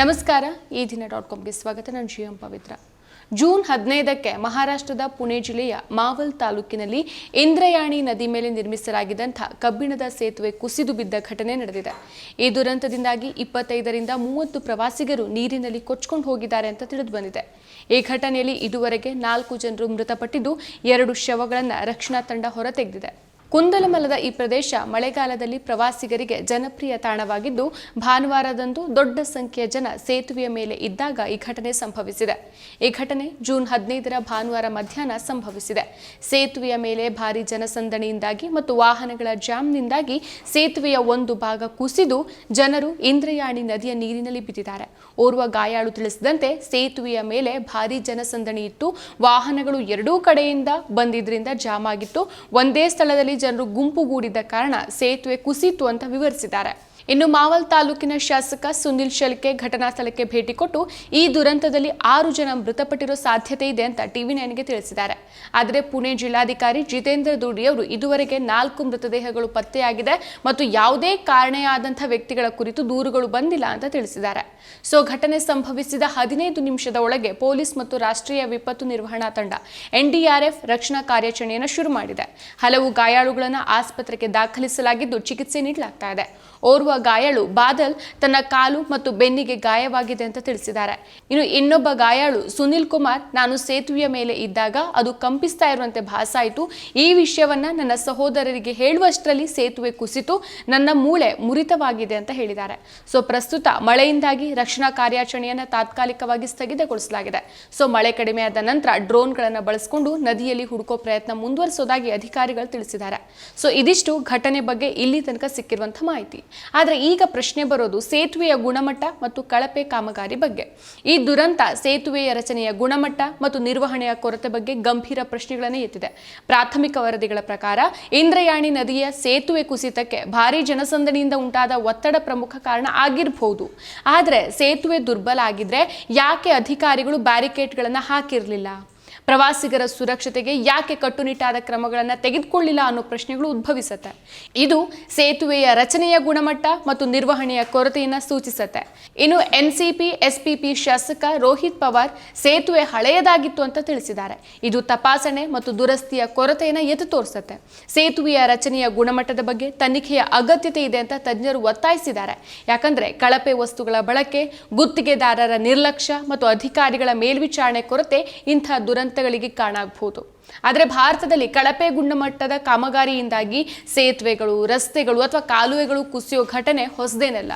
ನಮಸ್ಕಾರ, ಈ ದಿನ ಡಾಟ್ ಕಾಮ್ಗೆ ಸ್ವಾಗತ, ನಾನು ಎಂ ಪವಿತ್ರ. ಜೂನ್ ಹದಿನೈದಕ್ಕೆ ಮಹಾರಾಷ್ಟ್ರದ ಪುಣೆ ಜಿಲ್ಲೆಯ ಮಾವಲ್ ತಾಲೂಕಿನಲ್ಲಿ ಇಂದ್ರಯಾಣಿ ನದಿ ಮೇಲೆ ನಿರ್ಮಿಸಲಾಗಿದ್ದಂಥ ಕಬ್ಬಿಣದ ಸೇತುವೆ ಕುಸಿದು ಬಿದ್ದ ಘಟನೆ ನಡೆದಿದೆ. ಈ ದುರಂತದಿಂದಾಗಿ ಇಪ್ಪತ್ತೈದರಿಂದ ಮೂವತ್ತು ಪ್ರವಾಸಿಗರು ನೀರಿನಲ್ಲಿ ಕೊಚ್ಕೊಂಡು ಹೋಗಿದ್ದಾರೆ ಅಂತ ತಿಳಿದು ಬಂದಿದೆ. ಈ ಘಟನೆಯಲ್ಲಿ ಇದುವರೆಗೆ ನಾಲ್ಕು ಜನರು ಮೃತಪಟ್ಟಿದ್ದು, ಎರಡು ಶವಗಳನ್ನು ರಕ್ಷಣಾ ತಂಡ ಹೊರತೆಗೆದಿದೆ. ಕುಂದಲಮಲದ ಈ ಪ್ರದೇಶ ಮಳೆಗಾಲದಲ್ಲಿ ಪ್ರವಾಸಿಗರಿಗೆ ಜನಪ್ರಿಯ ತಾಣವಾಗಿದ್ದು, ಭಾನುವಾರದಂದು ದೊಡ್ಡ ಸಂಖ್ಯೆಯ ಜನ ಸೇತುವೆಯ ಮೇಲೆ ಇದ್ದಾಗ ಈ ಘಟನೆ ಸಂಭವಿಸಿದೆ. ಈ ಘಟನೆ ಜೂನ್ ಹದಿನೈದರ ಭಾನುವಾರ ಮಧ್ಯಾಹ್ನ ಸಂಭವಿಸಿದೆ. ಸೇತುವೆಯ ಮೇಲೆ ಭಾರಿ ಜನಸಂದಣಿಯಿಂದಾಗಿ ಮತ್ತು ವಾಹನಗಳ ಜಾಮ್ನಿಂದಾಗಿ ಸೇತುವೆಯ ಒಂದು ಭಾಗ ಕುಸಿದು ಜನರು ಇಂದ್ರಯಾಣಿ ನದಿಯ ನೀರಿನಲ್ಲಿ ಬಿದ್ದಿದ್ದಾರೆ. ಓರ್ವ ಗಾಯಾಳು ತಿಳಿಸಿದಂತೆ ಸೇತುವೆಯ ಮೇಲೆ ಭಾರಿ ಜನಸಂದಣಿ ಇತ್ತು ವಾಹನಗಳು ಎರಡೂ ಕಡೆಯಿಂದ ಬಂದಿದ್ದರಿಂದ ಜಾಮ್ ಆಗಿತ್ತು ಒಂದೇ ಸ್ಥಳದಲ್ಲಿ ಜನರು ಗುಂಪುಗೂಡಿದ ಕಾರಣ ಸೇತುವೆ ಕುಸಿತು ಅಂತ ವಿವರಿಸಿದ್ದಾರೆ. ಇನ್ನು ಮಾವಲ್ ತಾಲೂಕಿನ ಶಾಸಕ ಸುನಿಲ್ ಶೆಲ್ಕೆ ಘಟನಾ ಸ್ಥಳಕ್ಕೆ ಭೇಟಿ ಕೊಟ್ಟು ಈ ದುರಂತದಲ್ಲಿ ಆರು ಜನ ಮೃತಪಟ್ಟಿರೋ ಸಾಧ್ಯತೆ ಇದೆ ಅಂತ ಟಿವಿ ನೈನ್ಗೆ ತಿಳಿಸಿದ್ದಾರೆ. ಆದರೆ ಪುಣೆ ಜಿಲ್ಲಾಧಿಕಾರಿ ಜಿತೇಂದ್ರ ದುಡಿ ಅವರು ಇದುವರೆಗೆ ನಾಲ್ಕು ಮೃತದೇಹಗಳು ಪತ್ತೆಯಾಗಿದೆ ಮತ್ತು ಯಾವುದೇ ಕಾರಣೆಯಾದಂಥ ವ್ಯಕ್ತಿಗಳ ಕುರಿತು ದೂರುಗಳು ಬಂದಿಲ್ಲ ಅಂತ ತಿಳಿಸಿದ್ದಾರೆ. ಸೊ, ಘಟನೆ ಸಂಭವಿಸಿದ ಹದಿನೈದು ನಿಮಿಷದ ಒಳಗೆ ಪೊಲೀಸ್ ಮತ್ತು ರಾಷ್ಟ್ರೀಯ ವಿಪತ್ತು ನಿರ್ವಹಣಾ ತಂಡ ಎನ್ಡಿಆರ್ಎಫ್ ರಕ್ಷಣಾ ಕಾರ್ಯಾಚರಣೆಯನ್ನು ಶುರು ಮಾಡಿದೆ. ಹಲವು ಗಾಯಾಳುಗಳನ್ನು ಆಸ್ಪತ್ರೆಗೆ ದಾಖಲಿಸಲಾಗಿದ್ದು ಚಿಕಿತ್ಸೆ ನೀಡಲಾಗ್ತಾ ಇದೆ. ಓರ್ವ ಗಾಯಾಳು ಬಾದಲ್ ತನ್ನ ಕಾಲು ಮತ್ತು ಬೆನ್ನಿಗೆ ಗಾಯವಾಗಿದೆ ಅಂತ ತಿಳಿಸಿದ್ದಾರೆ. ಇನ್ನು ಇನ್ನೊಬ್ಬ ಗಾಯಾಳು ಸುನಿಲ್ ಕುಮಾರ್, ನಾನು ಸೇತುವೆಯ ಮೇಲೆ ಇದ್ದಾಗ ಅದು ಕಂಪಿಸ್ತಾ ಇರುವಂತೆ ಭಾಸಾಯಿತು. ಈ ವಿಷಯವನ್ನ ನನ್ನ ಸಹೋದರರಿಗೆ ಹೇಳುವಷ್ಟರಲ್ಲಿ ಸೇತುವೆ ಕುಸಿತು ನನ್ನ ಮೂಳೆ ಮುರಿತವಾಗಿದೆ ಅಂತ ಹೇಳಿದ್ದಾರೆ. ಸೊ, ಪ್ರಸ್ತುತ ಮಳೆಯಿಂದಾಗಿ ರಕ್ಷಣಾ ಕಾರ್ಯಾಚರಣೆಯನ್ನು ತಾತ್ಕಾಲಿಕವಾಗಿ ಸ್ಥಗಿತಗೊಳಿಸಲಾಗಿದೆ. ಸೊ, ಮಳೆ ಕಡಿಮೆಯಾದ ನಂತರ ಡ್ರೋನ್ಗಳನ್ನು ಬಳಸಿಕೊಂಡು ನದಿಯಲ್ಲಿ ಹುಡುಕೋ ಪ್ರಯತ್ನ ಮುಂದುವರಿಸೋದಾಗಿ ಅಧಿಕಾರಿಗಳು ತಿಳಿಸಿದ್ದಾರೆ. ಸೊ, ಇದಿಷ್ಟು ಘಟನೆ ಬಗ್ಗೆ ಇಲ್ಲಿ ತನಕ ಸಿಕ್ಕಿರುವಂತಹ ಮಾಹಿತಿ. ಆದರೆ ಈಗ ಪ್ರಶ್ನೆ ಬರೋದು ಸೇತುವೆಯ ಗುಣಮಟ್ಟ ಮತ್ತು ಕಳಪೆ ಕಾಮಗಾರಿ ಬಗ್ಗೆ. ಈ ದುರಂತ ಸೇತುವೆಯ ರಚನೆಯ ಗುಣಮಟ್ಟ ಮತ್ತು ನಿರ್ವಹಣೆಯ ಕೊರತೆ ಬಗ್ಗೆ ಗಂಭೀರ ಪ್ರಶ್ನೆಗಳನ್ನು ಎತ್ತಿದೆ. ಪ್ರಾಥಮಿಕ ವರದಿಗಳ ಪ್ರಕಾರ ಇಂದ್ರಯಾಣಿ ನದಿಯ ಸೇತುವೆ ಕುಸಿತಕ್ಕೆ ಭಾರಿ ಜನಸಂದಣಿಯಿಂದ ಉಂಟಾದ ಒತ್ತಡ ಪ್ರಮುಖ ಕಾರಣ ಆಗಿರಬಹುದು ಆದರೆ ಸೇತುವೆ ದುರ್ಬಲ ಆಗಿದ್ರೆ ಯಾಕೆ ಅಧಿಕಾರಿಗಳು ಬ್ಯಾರಿಕೇಡ್ಗಳನ್ನು ಹಾಕಿರಲಿಲ್ಲ? ಪ್ರವಾಸಿಗರ ಸುರಕ್ಷತೆಗೆ ಯಾಕೆ ಕಟ್ಟುನಿಟ್ಟಾದ ಕ್ರಮಗಳನ್ನು ತೆಗೆದುಕೊಳ್ಳಿಲ್ಲ ಅನ್ನೋ ಪ್ರಶ್ನೆಗಳು ಉದ್ಭವಿಸುತ್ತೆ. ಇದು ಸೇತುವೆಯ ರಚನೆಯ ಗುಣಮಟ್ಟ ಮತ್ತು ನಿರ್ವಹಣೆಯ ಕೊರತೆಯನ್ನು ಸೂಚಿಸುತ್ತೆ. ಇನ್ನು ಎನ್ಸಿಪಿ, ಎಸ್ಪಿಪಿ ಶಾಸಕ ರೋಹಿತ್ ಪವಾರ್ ಸೇತುವೆ ಹಳೆಯದಾಗಿತ್ತು ಅಂತ ತಿಳಿಸಿದ್ದಾರೆ. ಇದು ತಪಾಸಣೆ ಮತ್ತು ದುರಸ್ತಿಯ ಕೊರತೆಯನ್ನು ಎತ್ತು ತೋರಿಸುತ್ತೆ. ಸೇತುವೆಯ ರಚನೆಯ ಗುಣಮಟ್ಟದ ಬಗ್ಗೆ ತನಿಖೆಯ ಅಗತ್ಯತೆ ಇದೆ ಅಂತ ತಜ್ಞರು ಒತ್ತಾಯಿಸಿದ್ದಾರೆ. ಯಾಕಂದ್ರೆ ಕಳಪೆ ವಸ್ತುಗಳ ಬಳಕೆ, ಗುತ್ತಿಗೆದಾರರ ನಿರ್ಲಕ್ಷ್ಯ ಮತ್ತು ಅಧಿಕಾರಿಗಳ ಮೇಲ್ವಿಚಾರಣೆ ಕೊರತೆ ಇಂಥ ದುರಂತಗಳಿಗೆ ಕಾರಣ ಆಗಬಹುದು ಆದರೆ ಭಾರತದಲ್ಲಿ ಕಳಪೆ ಗುಣಮಟ್ಟದ ಕಾಮಗಾರಿಯಿಂದಾಗಿ ಸೇತುವೆಗಳು, ರಸ್ತೆಗಳು ಅಥವಾ ಕಾಲುವೆಗಳು ಕುಸಿಯೋ ಘಟನೆ ಹೊಸದೇನಲ್ಲ.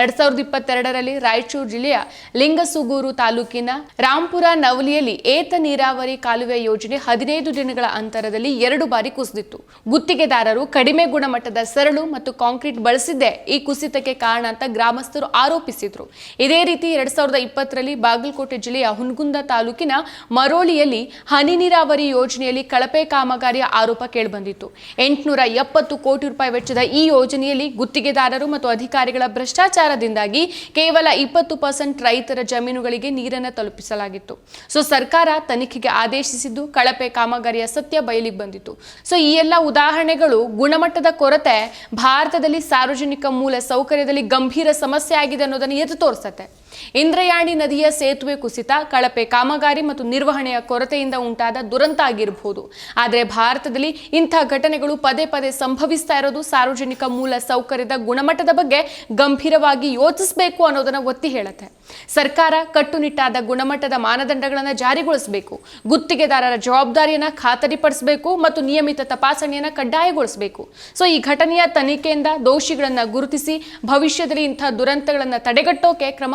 ಎರಡ್ ಸಾವಿರದ ಇಪ್ಪತ್ತೆರಡರಲ್ಲಿ ರಾಯಚೂರು ಜಿಲ್ಲೆಯ ಲಿಂಗಸುಗೂರು ತಾಲೂಕಿನ ರಾಂಪುರ ನವಲಿಯಲ್ಲಿ ಏತ ನೀರಾವರಿ ಕಾಲುವೆ ಯೋಜನೆ ಹದಿನೈದು ದಿನಗಳ ಅಂತರದಲ್ಲಿ ಎರಡು ಬಾರಿ ಕುಸಿದಿತ್ತು. ಗುತ್ತಿಗೆದಾರರು ಕಡಿಮೆ ಗುಣಮಟ್ಟದ ಸರಳು ಮತ್ತು ಕಾಂಕ್ರೀಟ್ ಬಳಸಿದ್ದೇ ಈ ಕುಸಿತಕ್ಕೆ ಕಾರಣ ಅಂತ ಗ್ರಾಮಸ್ಥರು ಆರೋಪಿಸಿದ್ರು. ಇದೇ ರೀತಿ ಎರಡ್ ಸಾವಿರದ ಇಪ್ಪತ್ತರಲ್ಲಿ ಬಾಗಲಕೋಟೆ ಜಿಲ್ಲೆಯ ಹುನಗುಂದ ತಾಲೂಕಿನ ಮರೋಳಿಯಲ್ಲಿ ಹನಿ ನೀರಾವರಿ ಯೋಜನೆಯಲ್ಲಿ ಕಳಪೆ ಕಾಮಗಾರಿಯ ಆರೋಪ ಕೇಳಿಬಂದಿತ್ತು. ಎಂಟುನೂರ ಎಪ್ಪತ್ತು ಕೋಟಿ ರೂಪಾಯಿ ವೆಚ್ಚದ ಈ ಯೋಜನೆಯಲ್ಲಿ ಗುತ್ತಿಗೆದಾರರು ಮತ್ತು ಅಧಿಕಾರಿಗಳ ಭ್ರಷ್ಟಾಚಾರದಿಂದಾಗಿ ಕೇವಲ ಇಪ್ಪತ್ತು ಪರ್ಸೆಂಟ್ ರೈತರ ಜಮೀನುಗಳಿಗೆ ನೀರನ್ನು ತಲುಪಿಸಲಾಗಿತ್ತು. ಸೊ, ಸರ್ಕಾರ ತನಿಖೆಗೆ ಆದೇಶಿಸಿದ್ದು ಕಳಪೆ ಕಾಮಗಾರಿಯ ಸತ್ಯ ಬಯಲಿಗೆ ಬಂದಿತ್ತು. ಸೊ, ಈ ಎಲ್ಲ ಉದಾಹರಣೆಗಳು ಗುಣಮಟ್ಟದ ಕೊರತೆ ಭಾರತದಲ್ಲಿ ಸಾರ್ವಜನಿಕ ಮೂಲ ಸೌಕರ್ಯದಲ್ಲಿ ಗಂಭೀರ ಸಮಸ್ಯೆ ಆಗಿದೆ ಅನ್ನೋದನ್ನು ಎದ್ದು ತೋರಿಸುತ್ತೆ. ಇಂದ್ರಯಾಣಿ ನದಿಯ ಸೇತುವೆ ಕುಸಿತ, ಕಳಪೆ ಕಾಮಗಾರಿ ಮತ್ತು ನಿರ್ವಹಣೆಯ ಕೊರತೆಯಿಂದ ಉಂಟಾದ ದುರಂತ ಆಗಿರಬಹುದು ಆದರೆ ಭಾರತದಲ್ಲಿ ಇಂಥ ಘಟನೆಗಳು ಪದೇ ಪದೇ ಸಂಭವಿಸ್ತಾ ಇರೋದು ಸಾರ್ವಜನಿಕ ಮೂಲ ಸೌಕರ್ಯದ ಗುಣಮಟ್ಟದ ಬಗ್ಗೆ ಗಂಭೀರವಾಗಿ ಯೋಚಿಸಬೇಕು ಅನ್ನೋದನ್ನ ಒತ್ತಿ ಹೇಳುತ್ತೆ. ಸರ್ಕಾರ ಕಟ್ಟುನಿಟ್ಟಾದ ಗುಣಮಟ್ಟದ ಮಾನದಂಡಗಳನ್ನು ಜಾರಿಗೊಳಿಸಬೇಕು. ಗುತ್ತಿಗೆದಾರರ ಜವಾಬ್ದಾರಿಯನ್ನ ಖಾತರಿಪಡಿಸಬೇಕು ಮತ್ತು ನಿಯಮಿತ ತಪಾಸಣೆಯನ್ನ ಕಡ್ಡಾಯಗೊಳಿಸಬೇಕು. ಸೊ, ಈ ಘಟನೆಯ ತನಿಖೆಯಿಂದ ದೋಷಿಗಳನ್ನ ಗುರುತಿಸಿ ಭವಿಷ್ಯದಲ್ಲಿ ಇಂಥ ದುರಂತಗಳನ್ನು ತಡೆಗಟ್ಟೋಕೆ ಕ್ರಮ